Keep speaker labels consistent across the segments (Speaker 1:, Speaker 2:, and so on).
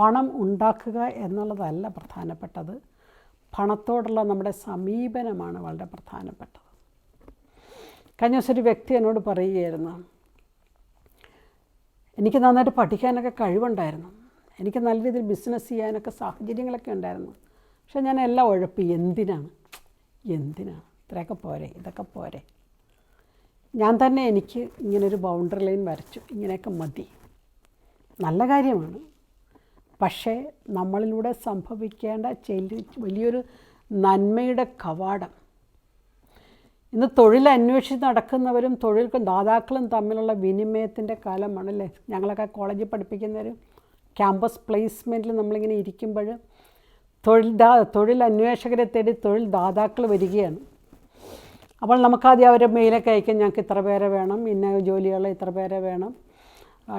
Speaker 1: പണം ഉണ്ടാക്കുക എന്നുള്ളതല്ല പ്രധാനപ്പെട്ടത്. പണത്തോടുള്ള നമ്മുടെ സമീപനമാണ് വളരെ പ്രധാനപ്പെട്ടത്. കഴിഞ്ഞ ദിവസം ഒരു വ്യക്തി എന്നോട് പറയുകയായിരുന്നു എനിക്ക് നന്നായിട്ട് പഠിക്കാനൊക്കെ കഴിവുണ്ടായിരുന്നു. എനിക്ക് നല്ല രീതിയിൽ ബിസിനസ് ചെയ്യാനൊക്കെ സാഹചര്യങ്ങളൊക്കെ ഉണ്ടായിരുന്നു. പക്ഷേ ഞാൻ എല്ലാം ഉഴപ്പി. എന്തിനാണ്? എന്തിനാണ്? ഇത്രയൊക്കെ പോരെ ഇതൊക്കെ പോരെ. ഞാൻ തന്നെ എനിക്ക് ഇങ്ങനൊരു ബൗണ്ടറി ലൈൻ വരച്ചു. ഇങ്ങനെയൊക്കെ മതി. നല്ല കാര്യമാണ്. പക്ഷേ നമ്മളിലൂടെ സംഭവിക്കേണ്ട വലിയൊരു നന്മയുടെ കവാടം. ഇന്ന് തൊഴിൽ അന്വേഷിച്ച് നടക്കുന്നവരും തൊഴിൽ ദാതാക്കളും തമ്മിലുള്ള വിനിമയത്തിന്റെ കാലമാണല്ലേ? ഞങ്ങളൊക്കെ കോളേജിൽ പഠിപ്പിക്കുന്നവരും ക്യാമ്പസ് പ്ലേസ്മെന്റിൽ നമ്മളിങ്ങനെ ഇരിക്കുമ്പോൾ തൊഴിൽ ദാ തൊഴിൽ അന്വേഷകരെ തേടി തൊഴിൽ ദാതാക്കൾ വരികയാണ്. അപ്പോൾ നമുക്കാദ്യം അവരെ മെയിലൊക്കെ അയക്കാൻ ഞങ്ങൾക്ക് ഇത്ര പേരെ വേണം. ഇന്ന ജോലികൾ ഇത്ര പേരെ വേണം.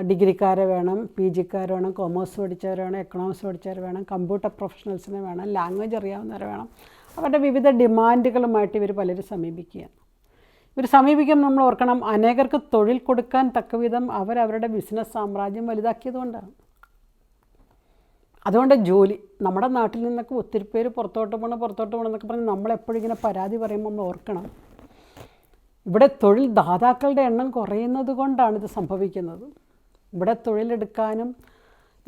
Speaker 1: ഡിഗ്രിക്കാരെ വേണം പി ജിക്കാർ വേണം കൊമേഴ്സ് പഠിച്ചവർ വേണം എക്കണോമിക്സ് പഠിച്ചവർ വേണം കമ്പ്യൂട്ടർ പ്രൊഫഷണൽസിനെ വേണം ലാംഗ്വേജ് അറിയാവുന്നവരെ വേണം. അവരുടെ വിവിധ ഡിമാൻഡുകളുമായിട്ട് ഇവർ പലരും സമീപിക്കുകയാണ്. ഇവർ സമീപിക്കുമ്പോൾ നമ്മൾ ഓർക്കണം അനേകർക്ക് തൊഴിൽ കൊടുക്കാൻ തക്കവിധം അവരവരുടെ ബിസിനസ് സാമ്രാജ്യം വലുതാക്കിയതുകൊണ്ടാണ് അതുകൊണ്ട് ജോലി നമ്മുടെ നാട്ടിൽ നിന്നൊക്കെ ഒത്തിരി പേര് പുറത്തോട്ട് പോകണം പുറത്തോട്ട് പോകണം എന്നൊക്കെ പറഞ്ഞ് നമ്മളെപ്പോഴും ഇങ്ങനെ പരാതി പറയുമ്പോൾ നമ്മൾ ഓർക്കണം. ഇവിടെ തൊഴിൽ ദാതാക്കളുടെ എണ്ണം കുറയുന്നത് കൊണ്ടാണ് ഇത് സംഭവിക്കുന്നത്. ഇവിടെ തൊഴിലെടുക്കാനും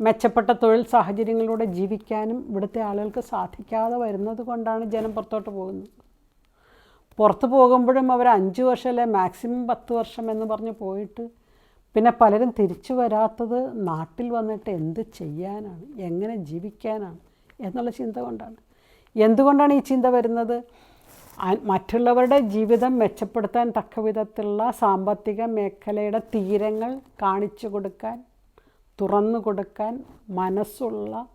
Speaker 1: മെച്ചപ്പെട്ട തൊഴിൽ സാഹചര്യങ്ങളിലൂടെ ജീവിക്കാനും ഇവിടുത്തെ ആളുകൾക്ക് സാധിക്കാതെ വരുന്നത് കൊണ്ടാണ് ജനം പുറത്തോട്ട് പോകുന്നത്. പുറത്ത് പോകുമ്പോഴും അവർ അഞ്ച് വർഷം അല്ലെ മാക്സിമം പത്ത് വർഷം എന്ന് പറഞ്ഞ് പോയിട്ട് പിന്നെ പലരും തിരിച്ചു വരാത്തത് നാട്ടിൽ വന്നിട്ട് എന്ത് ചെയ്യാനാണ് എങ്ങനെ ജീവിക്കാനാണ് എന്നുള്ള ചിന്ത കൊണ്ടാണ്. എന്തുകൊണ്ടാണ് ഈ ചിന്ത വരുന്നത്? മറ്റുള്ളവരുടെ ജീവിതം മെച്ചപ്പെടുത്താൻ തക്ക വിധത്തിലുള്ള സാമ്പത്തിക മേഖലയുടെ തീരങ്ങൾ കാണിച്ചു കൊടുക്കാൻ തുറന്നു കൊടുക്കാൻ മനസ്സുള്ള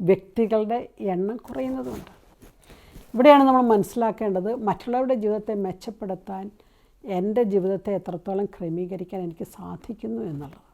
Speaker 1: വ്യക്തികളുടെ എണ്ണം കുറയുന്നതുകൊണ്ട്. ഇവിടെയാണ് നമ്മൾ മനസ്സിലാക്കേണ്ടത് മറ്റുള്ളവരുടെ ജീവിതത്തെ മെച്ചപ്പെടുത്താൻ എന്റെ ജീവിതത്തെ എത്രത്തോളം ക്രമീകരിക്കാൻ എനിക്ക് സാധിക്കുന്നു എന്നുള്ളത്.